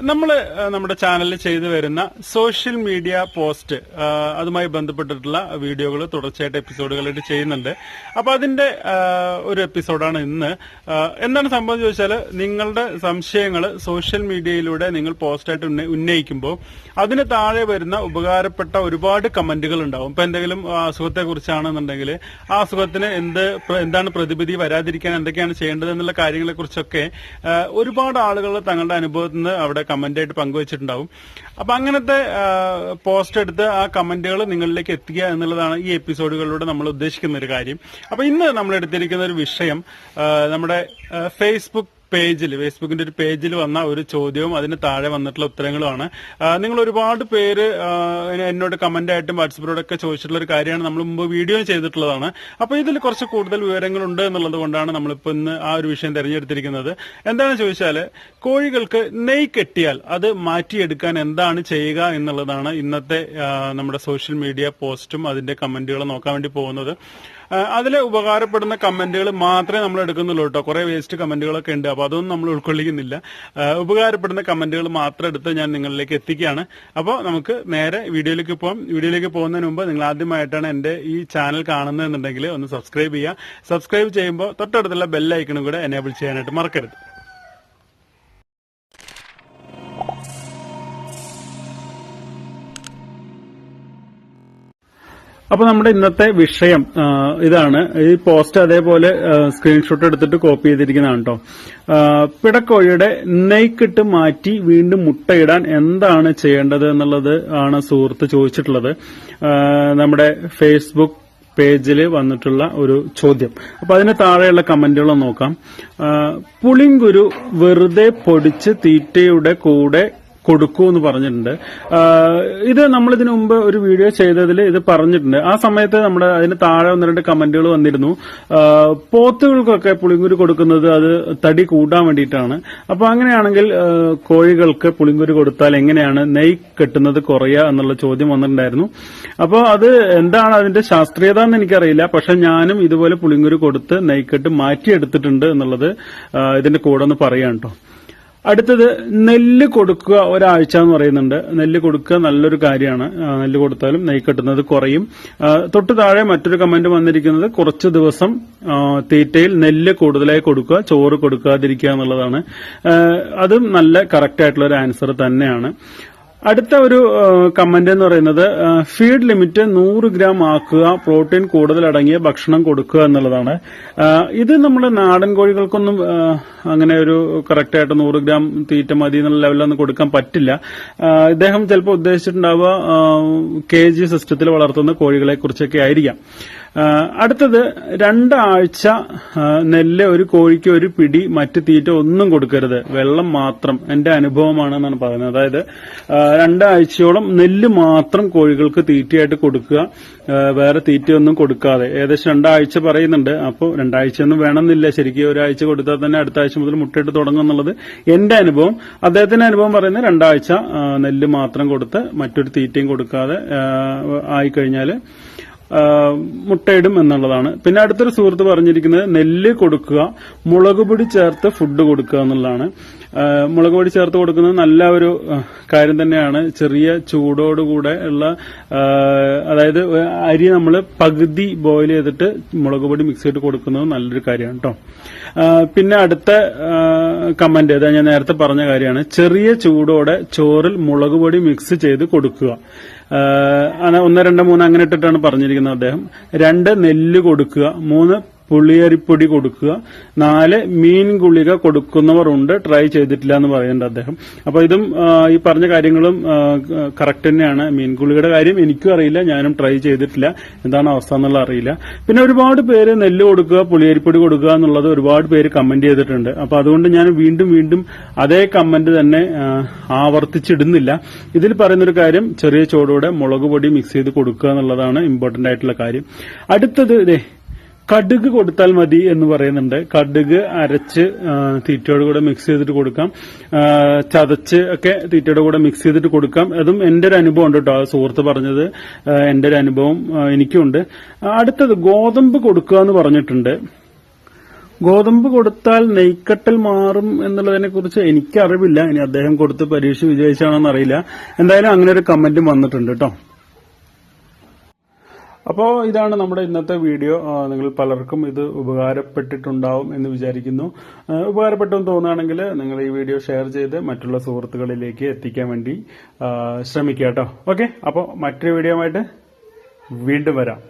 നമ്മൾ നമ്മുടെ ചാനലിൽ ചെയ്തു വരുന്ന സോഷ്യൽ മീഡിയ പോസ്റ്റ് അതുമായി ബന്ധപ്പെട്ടിട്ടുള്ള വീഡിയോകൾ തുടർച്ചയായിട്ട് എപ്പിസോഡുകളായിട്ട് ചെയ്യുന്നുണ്ട്. അപ്പൊ അതിന്റെ ഒരു എപ്പിസോഡാണ് ഇന്ന്. എന്താണ് സംഭവം ചോദിച്ചാൽ നിങ്ങളുടെ സംശയങ്ങൾ സോഷ്യൽ മീഡിയയിലൂടെ നിങ്ങൾ പോസ്റ്റായിട്ട് ഉന്ന- ഉന്നയിക്കുമ്പോൾ അതിന് താഴെ വരുന്ന ഉപകാരപ്പെട്ട ഒരുപാട് കമന്റുകൾ ഉണ്ടാവും. ഇപ്പൊ എന്തെങ്കിലും അസുഖത്തെ കുറിച്ചാണെന്നുണ്ടെങ്കിൽ ആ അസുഖത്തിന് എന്ത് എന്താണ് പ്രതിവിധി വരാതിരിക്കാൻ എന്തൊക്കെയാണ് ചെയ്യേണ്ടത് എന്നുള്ള കാര്യങ്ങളെ കുറിച്ചൊക്കെ ഒരുപാട് ആളുകൾ തങ്ങളുടെ അനുഭവത്തിൽ നിന്ന് അവിടെ കമന്റ് ആയിട്ട് പങ്കുവച്ചിട്ടുണ്ടാവും. അപ്പൊ അങ്ങനത്തെ പോസ്റ്റ് എടുത്ത് ആ കമന്റുകൾ നിങ്ങളിലേക്ക് എത്തിക്കുക എന്നുള്ളതാണ് ഈ എപ്പിസോഡുകളിലൂടെ നമ്മൾ ഉദ്ദേശിക്കുന്ന ഒരു കാര്യം. അപ്പൊ ഇന്ന് നമ്മൾ എടുത്തിരിക്കുന്ന ഒരു വിഷയം നമ്മുടെ ഫേസ്ബുക്ക് പേജിൽ ഫേസ്ബുക്കിന്റെ ഒരു പേജിൽ വന്ന ഒരു ചോദ്യവും അതിന് താഴെ വന്നിട്ടുള്ള ഉത്തരങ്ങളുമാണ്. നിങ്ങൾ ഒരുപാട് പേര് എന്നോട് കമന്റ് ആയിട്ടും വാട്സപ്പിലൂടെ ഒക്കെ ചോദിച്ചിട്ടുള്ള ഒരു കാര്യമാണ് നമ്മൾ മുമ്പ് വീഡിയോ ചെയ്തിട്ടുള്ളതാണ്. അപ്പൊ ഇതിൽ കുറച്ച് കൂടുതൽ വിവരങ്ങളുണ്ട് എന്നുള്ളത് കൊണ്ടാണ് നമ്മളിപ്പോ ഇന്ന് ആ ഒരു വിഷയം തിരഞ്ഞെടുത്തിരിക്കുന്നത്. എന്താണെന്ന് ചോദിച്ചാൽ കോഴികൾക്ക് നെയ് കെട്ടിയാൽ അത് മാറ്റിയെടുക്കാൻ എന്താണ് ചെയ്യുക എന്നുള്ളതാണ് ഇന്നത്തെ നമ്മുടെ സോഷ്യൽ മീഡിയ പോസ്റ്റും അതിന്റെ കമന്റുകളും നോക്കാൻ വേണ്ടി പോകുന്നത്. അതിൽ ഉപകാരപ്പെടുന്ന കമന്റുകൾ മാത്രമേ നമ്മൾ എടുക്കുന്നുള്ളൂ കേട്ടോ. കുറെ വേസ്റ്റ് കമന്റുകളൊക്കെ ഉണ്ട്. അപ്പൊ അതൊന്നും നമ്മൾ ഉൾക്കൊള്ളിക്കുന്നില്ല. ഉപകാരപ്പെടുന്ന കമന്റുകൾ മാത്രം എടുത്ത് ഞാൻ നിങ്ങളിലേക്ക് എത്തിക്കുകയാണ്. അപ്പോൾ നമുക്ക് നേരെ വീഡിയോയിലേക്ക് പോകാം വീഡിയോയിലേക്ക് പോകുന്നതിന് മുമ്പ് നിങ്ങൾ ആദ്യമായിട്ടാണ് എന്റെ ഈ ചാനൽ കാണുന്നതെന്നുണ്ടെങ്കിൽ ഒന്ന് സബ്സ്ക്രൈബ് ചെയ്യുക. സബ്സ്ക്രൈബ് ചെയ്യുമ്പോൾ തൊട്ടടുത്തുള്ള ബെല്ലൈക്കണും കൂടെ എനേബിൾ ചെയ്യാനായിട്ട് മറക്കരുത്. അപ്പൊ നമ്മുടെ ഇന്നത്തെ വിഷയം ഇതാണ്. ഈ പോസ്റ്റ് അതേപോലെ സ്ക്രീൻഷോട്ട് എടുത്തിട്ട് കോപ്പി ചെയ്തിരിക്കുന്നതാണ് കേട്ടോ പിടക്കോഴിയുടെ നെയ്ക്കിട്ട് മാറ്റി വീണ്ടും മുട്ടയിടാൻ എന്താണ് ചെയ്യേണ്ടത് എന്നുള്ളത് ആണ് സുഹൃത്ത് ചോദിച്ചിട്ടുള്ളത്. നമ്മുടെ ഫേസ്ബുക്ക് പേജിൽ വന്നിട്ടുള്ള ഒരു ചോദ്യം. അപ്പൊ അതിന് താഴെയുള്ള കമന്റുകൾ നോക്കാം. പുളിങ്കുരു വെറുതെ പൊടിച്ച് തീറ്റയുടെ കൂടെ കൊടുക്കൂ എന്ന് പറഞ്ഞിട്ടുണ്ട് ഇത് നമ്മൾ ഇതിനു മുമ്പ് ഒരു വീഡിയോ ചെയ്തതിൽ ഇത് പറഞ്ഞിട്ടുണ്ട്. ആ സമയത്ത് നമ്മുടെ അതിന് താഴെ ഒന്ന് രണ്ട് കമന്റുകൾ വന്നിരുന്നു. പോത്തുകൾക്കൊക്കെ പുളിങ്കുരു കൊടുക്കുന്നത് അത് തടി കൂട്ടാൻ വേണ്ടിയിട്ടാണ്. അപ്പൊ അങ്ങനെയാണെങ്കിൽ കോഴികൾക്ക് പുളിങ്കുരു കൊടുത്താൽ എങ്ങനെയാണ് നെയ് കെട്ടുന്നത് കുറയുക എന്നുള്ള ചോദ്യം വന്നിട്ടുണ്ടായിരുന്നു. അപ്പോൾ അത് എന്താണ് അതിന്റെ ശാസ്ത്രീയത എന്ന് എനിക്കറിയില്ല. പക്ഷെ ഞാനും ഇതുപോലെ പുളിങ്കുരു കൊടുത്ത് നെയ്ക്കെട്ട് മാറ്റിയെടുത്തിട്ടുണ്ട് എന്നുള്ളത് ഇതിന്റെ കൂടെ ഒന്ന് പറയാം കേട്ടോ അടുത്തത് നെല്ല് കൊടുക്കുക ഒരാഴ്ച എന്ന് പറയുന്നുണ്ട്. നെല്ല് കൊടുക്കുക നല്ലൊരു കാര്യമാണ്. നെല്ല് കൊടുത്താലും നെയ് കെട്ടുന്നത് കുറയും. തൊട്ട് താഴെ മറ്റൊരു കമന്റ് വന്നിരിക്കുന്നത് കുറച്ച് ദിവസം തീറ്റയിൽ നെല്ല് കൂടുതലായി കൊടുക്കുക ചോറ് കൊടുക്കാതിരിക്കുക എന്നുള്ളതാണ്. അതും നല്ല കറക്റ്റ് ആയിട്ടുള്ള ഒരു ആൻസർ തന്നെയാണ്. അടുത്ത ഒരു കമന്റ് എന്ന് പറയുന്നത് ഫീഡ് ലിമിറ്റ് നൂറ് ഗ്രാം ആക്കുക പ്രോട്ടീൻ കൂടുതൽ അടങ്ങിയ ഭക്ഷണം കൊടുക്കുക എന്നുള്ളതാണ്. ഇത് നമ്മുടെ നാടൻ കോഴികൾക്കൊന്നും അങ്ങനെ ഒരു കറക്റ്റ് ആയിട്ട് നൂറ് ഗ്രാം തീറ്റ മതി എന്നുള്ള ലെവലൊന്നും കൊടുക്കാൻ പറ്റില്ല. ഇദ്ദേഹം ചിലപ്പോൾ ഉദ്ദേശിച്ചിട്ടുണ്ടാവുക കെ ജി സിസ്റ്റത്തിൽ വളർത്തുന്ന കോഴികളെ കുറിച്ചൊക്കെ ആയിരിക്കാം. അടുത്തത് രണ്ടാഴ്ച നെല്ല് ഒരു കോഴിക്ക് ഒരു പിടി മറ്റ് തീറ്റ ഒന്നും കൊടുക്കരുത്. വെള്ളം മാത്രം എന്റെ അനുഭവമാണെന്നാണ് പറയുന്നത്. അതായത് രണ്ടാഴ്ചയോളം നെല്ല് മാത്രം കോഴികൾക്ക് തീറ്റയായിട്ട് കൊടുക്കുക വേറെ തീറ്റയൊന്നും കൊടുക്കാതെ. ഏകദേശം രണ്ടാഴ്ച പറയുന്നുണ്ട്. അപ്പോൾ രണ്ടാഴ്ച ഒന്നും വേണമെന്നില്ല. ശരിക്കും ഒരാഴ്ച കൊടുത്താൽ തന്നെ അടുത്ത ആഴ്ച മുതൽ മുട്ടയിട്ട് തുടങ്ങും എന്നുള്ളത് എന്റെ അനുഭവം. അദ്ദേഹത്തിന്റെ അനുഭവം പറയുന്നത് രണ്ടാഴ്ച നെല്ല് മാത്രം കൊടുത്ത് മറ്റൊരു തീറ്റയും കൊടുക്കാതെ ആയിക്കഴിഞ്ഞാൽ മുട്ടയിടും എന്നുള്ളതാണ്. പിന്നെ അടുത്തൊരു സുഹൃത്ത് പറഞ്ഞിരിക്കുന്നത് നെല്ല് കൊടുക്കുക മുളക് പൊടി ചേർത്ത് ഫുഡ് കൊടുക്കുക എന്നുള്ളതാണ്. മുളക് പൊടി ചേർത്ത് കൊടുക്കുന്നത് നല്ല ഒരു കാര്യം തന്നെയാണ്. ചെറിയ ചൂടോടുകൂടെ ഉള്ള അതായത് അരി നമ്മൾ പകുതി ബോയിൽ ചെയ്തിട്ട് മുളക് പൊടി മിക്സ് ചെയ്ത് കൊടുക്കുന്നത് നല്ലൊരു കാര്യമാണ് കേട്ടോ പിന്നെ അടുത്ത കമന്റ് ഏതാ? ഞാൻ നേരത്തെ പറഞ്ഞ കാര്യമാണ്. ചെറിയ ചൂടോടെ ചോറിൽ മുളക് പൊടി മിക്സ് ചെയ്ത് കൊടുക്കുക. ഒന്ന് രണ്ട് മൂന്ന് അങ്ങനെ ഇട്ടിട്ടാണ് പറഞ്ഞിരിക്കുന്നത് അദ്ദേഹം. രണ്ട് നെല്ല് കൊടുക്കുക. മൂന്ന് പുളിയരിപ്പൊടി കൊടുക്കുക. നാല് മീൻ ഗുളിക കൊടുക്കുന്നവർ ഉണ്ട് ട്രൈ ചെയ്തിട്ടില്ല എന്ന് പറയുന്നുണ്ട് അദ്ദേഹം. അപ്പൊ ഇതും ഈ പറഞ്ഞ കാര്യങ്ങളും കറക്റ്റ് തന്നെയാണ്. മീൻ ഗുളികയുടെ കാര്യം എനിക്കും അറിയില്ല. ഞാനും ട്രൈ ചെയ്തിട്ടില്ല. എന്താണ് അവസ്ഥ എന്നുള്ള അറിയില്ല. പിന്നെ ഒരുപാട് പേര് നെല്ല് കൊടുക്കുക പുളിയരിപ്പൊടി കൊടുക്കുക എന്നുള്ളത് ഒരുപാട് പേര് കമന്റ് ചെയ്തിട്ടുണ്ട്. അപ്പൊ അതുകൊണ്ട് ഞാൻ വീണ്ടും വീണ്ടും അതേ കമന്റ് തന്നെ ആവർത്തിച്ചിടുന്നില്ല. ഇതിൽ പറയുന്നൊരു കാര്യം ചെറിയ ചോടോടെ മുളക് പൊടി മിക്സ് ചെയ്ത് കൊടുക്കുക എന്നുള്ളതാണ് ഇമ്പോർട്ടന്റ് ആയിട്ടുള്ള കാര്യം. അടുത്തത് ഇതേ കടുക് കൊടുത്താൽ മതി എന്ന് പറയുന്നുണ്ട്. കടുക് അരച്ച് തീറ്റയുടെ കൂടെ മിക്സ് ചെയ്തിട്ട് കൊടുക്കാം. ചതച്ച് ഒക്കെ തീറ്റയുടെ കൂടെ മിക്സ് ചെയ്തിട്ട് കൊടുക്കാം. അതും എന്റെ ഒരു അനുഭവം ഉണ്ട് കേട്ടോ. സുഹൃത്ത് പറഞ്ഞത് എന്റെ ഒരു അനുഭവം എനിക്കുണ്ട്. അടുത്തത് ഗോതമ്പ് കൊടുക്കുക എന്ന് പറഞ്ഞിട്ടുണ്ട്. ഗോതമ്പ് കൊടുത്താൽ നെയ്ക്കട്ടൽ മാറും എന്നുള്ളതിനെ കുറിച്ച് എനിക്ക് അറിവില്ല ഇനി അദ്ദേഹം കൊടുത്ത് പരീക്ഷ വിജയിച്ചാണോന്ന് എന്തായാലും അങ്ങനെ ഒരു കമന്റും വന്നിട്ടുണ്ട് കേട്ടോ. അപ്പോൾ ഇതാണ് നമ്മുടെ ഇന്നത്തെ വീഡിയോ. നിങ്ങൾ പലർക്കും ഇത് ഉപകാരപ്പെട്ടിട്ടുണ്ടാവും എന്ന് വിചാരിക്കുന്നു. ഉപകാരപ്പെട്ടെന്ന് തോന്നുകയാണെങ്കിൽ നിങ്ങൾ ഈ വീഡിയോ ഷെയർ ചെയ്ത് മറ്റുള്ള സുഹൃത്തുക്കളിലേക്ക് എത്തിക്കാൻ വേണ്ടി ശ്രമിക്കുക കേട്ടോ. ഓക്കെ? അപ്പോൾ മറ്റൊരു വീഡിയോ ആയിട്ട് വീണ്ടും വരാം.